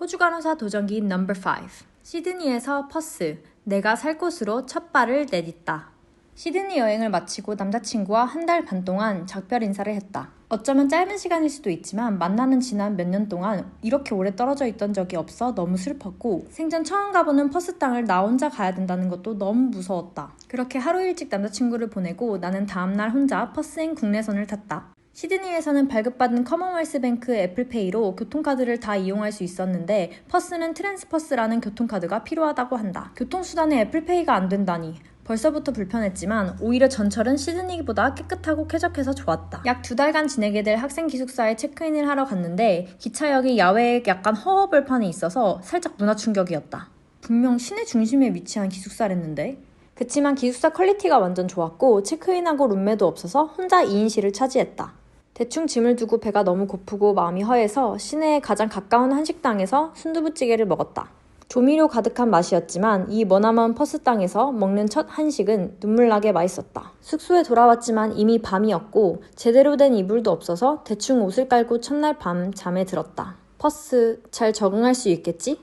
호주 간호사 도전기 넘버 5 시드니에서 퍼스 내가 살 곳으로 첫 발을 내딛다. 시드니 여행을 마치고 남자친구와 한 달 반 동안 작별 인사를 했다. 어쩌면 짧은 시간일 수도 있지만 만나는 지난 몇 년 동안 이렇게 오래 떨어져 있던 적이 없어 너무 슬펐고 생전 처음 가보는 퍼스 땅을 나 혼자 가야 된다는 것도 너무 무서웠다. 그렇게 하루 일찍 남자친구를 보내고 나는 다음날 혼자 퍼스행 국내선을 탔다. 시드니에서는 발급받은 커먼웰스 뱅크 애플페이로 교통카드를 다 이용할 수 있었는데 퍼스는 트랜스퍼스라는 교통카드가 필요하다고 한다. 교통수단에 애플페이가 안 된다니. 벌써부터 불편했지만 오히려 전철은 시드니보다 깨끗하고 쾌적해서 좋았다. 약 두 달간 지내게 될 학생 기숙사에 체크인을 하러 갔는데 기차역이 야외에 약간 허허벌판이 있어서 살짝 문화 충격이었다. 분명 시내 중심에 위치한 기숙사랬는데 그치만 기숙사 퀄리티가 완전 좋았고 체크인하고 룸메도 없어서 혼자 2인실을 차지했다. 대충 짐을 두고 배가 너무 고프고 마음이 허해서 시내에 가장 가까운 한식당에서 순두부찌개를 먹었다. 조미료 가득한 맛이었지만 이 머나먼 퍼스 땅에서 먹는 첫 한식은 눈물나게 맛있었다. 숙소에 돌아왔지만 이미 밤이었고 제대로 된 이불도 없어서 대충 옷을 깔고 첫날 밤 잠에 들었다. 퍼스 잘 적응할 수 있겠지?